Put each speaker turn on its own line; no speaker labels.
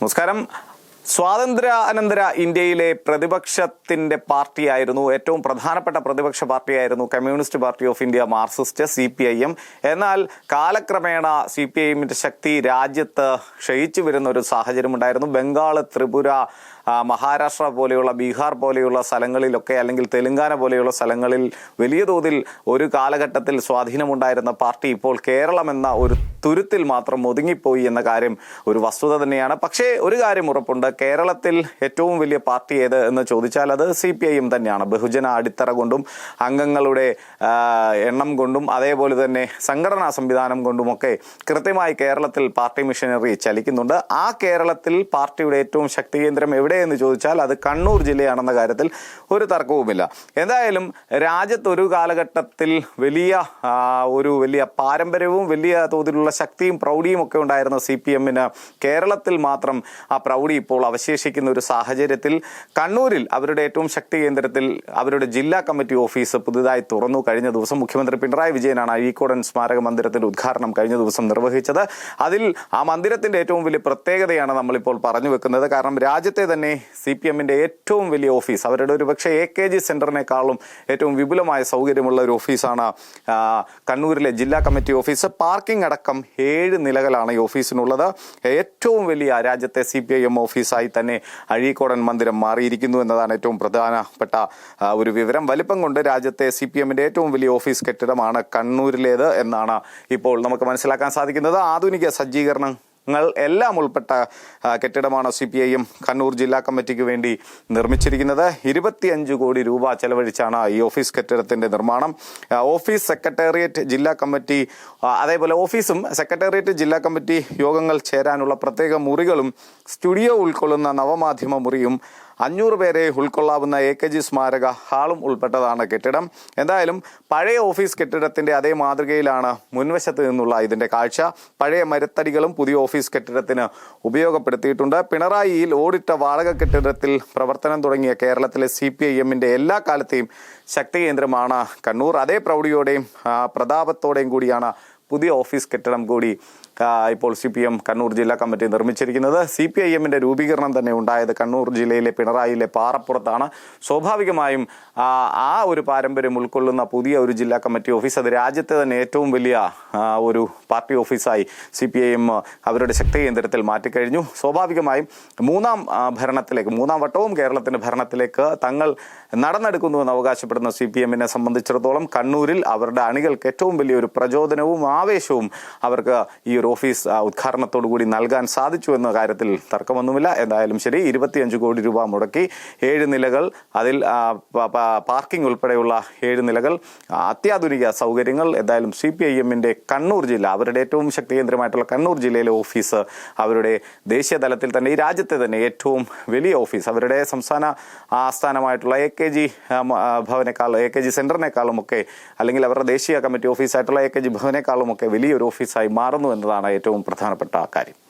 നമസ്കാരം. സ്വാതന്ത്ര്യ അനന്തര ഇന്ത്യയിലെ പ്രതിപക്ഷത്തിന്റെ പാർട്ടിയായിരുന്നു ഏറ്റവും പ്രധാനപ്പെട്ട പ്രതിപക്ഷ പാർട്ടിയായിരുന്നു Communist Party of India Marxist C P I M. എന്നാൽ കാലക്രമേണ സി പി ഐ ശക്തി രാജ്യത്ത് ക്ഷയിച്ചു വരുന്ന ഒരു സാഹചര്യം ഉണ്ടായിരുന്നു ബംഗാൾ ത്രിപുര മഹാരാഷ്ട്ര പോലെയുള്ള ബീഹാർ പോലെയുള്ള സ്ഥലങ്ങളിലൊക്കെ അല്ലെങ്കിൽ തെലുങ്കാന പോലെയുള്ള സ്ഥലങ്ങളിൽ വലിയ തോതിൽ ഒരു കാലഘട്ടത്തിൽ സ്വാധീനമുണ്ടായിരുന്ന പാർട്ടി ഇപ്പോൾ കേരളം എന്ന ഒരു തുരുത്തിൽ മാത്രം ഒതുങ്ങിപ്പോയി എന്ന കാര്യം ഒരു വസ്തുത തന്നെയാണ്. പക്ഷേ ഒരു കാര്യം ഉറപ്പുണ്ട്. കേരളത്തിൽ ഏറ്റവും വലിയ പാർട്ടി ഏത് എന്ന് ചോദിച്ചാൽ അത് സി പി ഐ എം തന്നെയാണ്. ബഹുജന അടിത്തറ കൊണ്ടും അംഗങ്ങളുടെ എണ്ണം കൊണ്ടും അതേപോലെ തന്നെ സംഘടനാ സംവിധാനം കൊണ്ടുമൊക്കെ കൃത്യമായി കേരളത്തിൽ പാർട്ടി മിഷനറി ചലിക്കുന്നുണ്ട്. ആ കേരളത്തിൽ പാർട്ടിയുടെ ഏറ്റവും ശക്തി കേന്ദ്രം എവിടെയെന്ന് ചോദിച്ചാൽ അത് കണ്ണൂർ ജില്ലയാണെന്ന കാര്യത്തിൽ ഒരു തർക്കവുമില്ല. എന്തായാലും രാജ്യത്ത് ഒരു കാലഘട്ടത്തിൽ വലിയ ഒരു വലിയ പാരമ്പര്യവും വലിയ തോതിലുള്ള ശക്തിയും പ്രൗഢിയും ഒക്കെ ഉണ്ടായിരുന്ന സി പി എമ്മിന് കേരളത്തിൽ മാത്രം ആ പ്രൗഢി ഇപ്പോൾ അവശേഷിക്കുന്ന ഒരു സാഹചര്യത്തിൽ കണ്ണൂരിൽ അവരുടെ ഏറ്റവും ശക്തി കേന്ദ്രത്തിൽ അവരുടെ ജില്ലാ കമ്മിറ്റി ഓഫീസ് പുതുതായി തുറന്നു കഴിഞ്ഞ ദിവസം മുഖ്യമന്ത്രി പിണറായി വിജയനാണ് അഴീക്കോടൻ സ്മാരക മന്ദിരത്തിന്റെ ഉദ്ഘാടനം കഴിഞ്ഞ ദിവസം നിർവഹിച്ചത്. അതിൽ ആ മന്ദിരത്തിന്റെ ഏറ്റവും വലിയ പ്രത്യേകതയാണ് നമ്മളിപ്പോൾ പറഞ്ഞു വെക്കുന്നത്. കാരണം രാജ്യത്തെ തന്നെ സി പി എമ്മിന്റെ ഏറ്റവും വലിയ ഓഫീസ് അവരുടെ ഒരു പക്ഷേ എ കെ ജി സെന്ററിനേക്കാളും ഏറ്റവും വിപുലമായ സൗകര്യമുള്ള ഒരു ഓഫീസാണ് കണ്ണൂരിലെ ജില്ലാ കമ്മിറ്റി ഓഫീസ്. പാർക്കിംഗ് അടക്കം ഏഴ് നിലകളാണ് ഈ ഓഫീസിനുള്ളത്. ഏറ്റവും വലിയ രാജ്യത്തെ സി പി ഐ എം ഓഫീസായി തന്നെ അഴീക്കോടൻ മന്ദിരം മാറിയിരിക്കുന്നു എന്നതാണ് ഏറ്റവും പ്രധാനപ്പെട്ട ഒരു വിവരം. വലിപ്പം കൊണ്ട് രാജ്യത്തെ സി പി എമ്മിന്റെ ഏറ്റവും വലിയ ഓഫീസ് കെട്ടിടമാണ് കണ്ണൂരിലേത് എന്നാണ് ഇപ്പോൾ നമുക്ക് മനസ്സിലാക്കാൻ സാധിക്കുന്നത്. ആധുനിക സജ്ജീകരണങ്ങൾ എല്ലാം ഉൾപ്പെട്ട കെട്ടിടമാണ് സി പി ഐയും കണ്ണൂർ ജില്ലാ കമ്മിറ്റിക്ക് വേണ്ടി നിർമ്മിച്ചിരിക്കുന്നത്. ഇരുപത്തിയഞ്ച് കോടി രൂപ ചെലവഴിച്ചാണ് ഈ ഓഫീസ് കെട്ടിടത്തിന്റെ നിർമ്മാണം. ഓഫീസ് സെക്രട്ടേറിയറ്റ് ജില്ലാ കമ്മിറ്റി അതേപോലെ ഓഫീസും സെക്രട്ടേറിയറ്റ് ജില്ലാ കമ്മിറ്റി യോഗങ്ങൾ ചേരാനുള്ള പ്രത്യേക മുറികളും സ്റ്റുഡിയോ ഉൾക്കൊള്ളുന്ന നവമാധ്യമ മുറിയും അഞ്ഞൂറ് പേരെ ഉൾക്കൊള്ളാവുന്ന എ കെ ജി സ്മാരക ഹാളും ഉൾപ്പെട്ടതാണ് കെട്ടിടം. എന്തായാലും പഴയ ഓഫീസ് കെട്ടിടത്തിന്റെ അതേ മാതൃകയിലാണ് മുൻവശത്ത് നിന്നുള്ള ഇതിന്റെ കാഴ്ച. പഴയ മരത്തടികളും പുതിയ ഓഫീസ് കെട്ടിടത്തിന് ഉപയോഗപ്പെടുത്തിയിട്ടുണ്ട്. പിണറായിയിൽ ഓടിട്ട വാടക കെട്ടിടത്തിൽ പ്രവർത്തനം തുടങ്ങിയ കേരളത്തിലെ സി പി ഐ എമ്മിന്റെ എല്ലാ കാലത്തെയും ശക്തി കേന്ദ്രമാണ് കണ്ണൂർ. അതേ പ്രൗഢിയോടെയും പ്രതാപത്തോടെയും കൂടിയാണ് പുതിയ ഓഫീസ് കെട്ടിടം കൂടി ഇപ്പോൾ സി പി എം കണ്ണൂർ ജില്ലാ കമ്മിറ്റി നിർമ്മിച്ചിരിക്കുന്നത്. സി പി ഐ എമ്മിന്റെ രൂപീകരണം തന്നെ ഉണ്ടായത് കണ്ണൂർ ജില്ലയിലെ പിണറായിയിലെ പാറപ്പുറത്താണ്. സ്വാഭാവികമായും ആ, ഒരു പാരമ്പര്യം ഉൾക്കൊള്ളുന്ന പുതിയ ഒരു ജില്ലാ കമ്മിറ്റി ഓഫീസ് അത് രാജ്യത്തെ തന്നെ ഏറ്റവും വലിയ ഒരു പാർട്ടി ഓഫീസായി സി പി ഐ എം അവരുടെ ശക്തി കേന്ദ്രത്തിൽ മാറ്റിക്കഴിഞ്ഞു. സ്വാഭാവികമായും മൂന്നാം ഭരണത്തിലേക്ക് മൂന്നാം വട്ടവും കേരളത്തിന്റെ ഭരണത്തിലേക്ക് തങ്ങൾ നടന്നെടുക്കുന്നുവെന്ന് അവകാശപ്പെടുന്ന സി പി എമ്മിനെ സംബന്ധിച്ചിടത്തോളം കണ്ണൂരിൽ അവരുടെ അണികൾക്ക് ഏറ്റവും വലിയൊരു പ്രചോദനവും ആവേശവും അവർക്ക് ഈ ഒരു ഓഫീസ് ഉദ്ഘാടനത്തോടു കൂടി നൽകാൻ സാധിച്ചു എന്ന കാര്യത്തിൽ തർക്കമൊന്നുമില്ല. എന്തായാലും ശരി ഇരുപത്തിയഞ്ച് കോടി രൂപ മുടക്കി ഏഴ് നിലകൾ അതിൽ പാർക്കിംഗ് ഉൾപ്പെടെയുള്ള ഏഴ് നിലകൾ അത്യാധുനിക സൗകര്യങ്ങൾ എന്തായാലും സി പി ഐ എമ്മിന്റെ കണ്ണൂർ ജില്ല അവരുടെ ഏറ്റവും ശക്തികേന്ദ്രമായിട്ടുള്ള കണ്ണൂർ ജില്ലയിലെ ഓഫീസ് അവരുടെ ദേശീയ തലത്തിൽ തന്നെ ഈ രാജ്യത്തെ തന്നെ ഏറ്റവും വലിയ ഓഫീസ് അവരുടെ സംസ്ഥാന ആസ്ഥാനമായിട്ടുള്ള എ കെ ജി ഭവനേക്കാൾ എ കെ ജി സെന്ററിനേക്കാളും ഒക്കെ അല്ലെങ്കിൽ അവരുടെ ദേശീയ കമ്മിറ്റി ഓഫീസായിട്ടുള്ള എ കെ ജി ഭവനേക്കാളും ഒക്കെ വലിയൊരു ഓഫീസായി മാറുന്നു എന്നതാണ് ഏറ്റവും പ്രധാനപ്പെട്ട കാര്യം.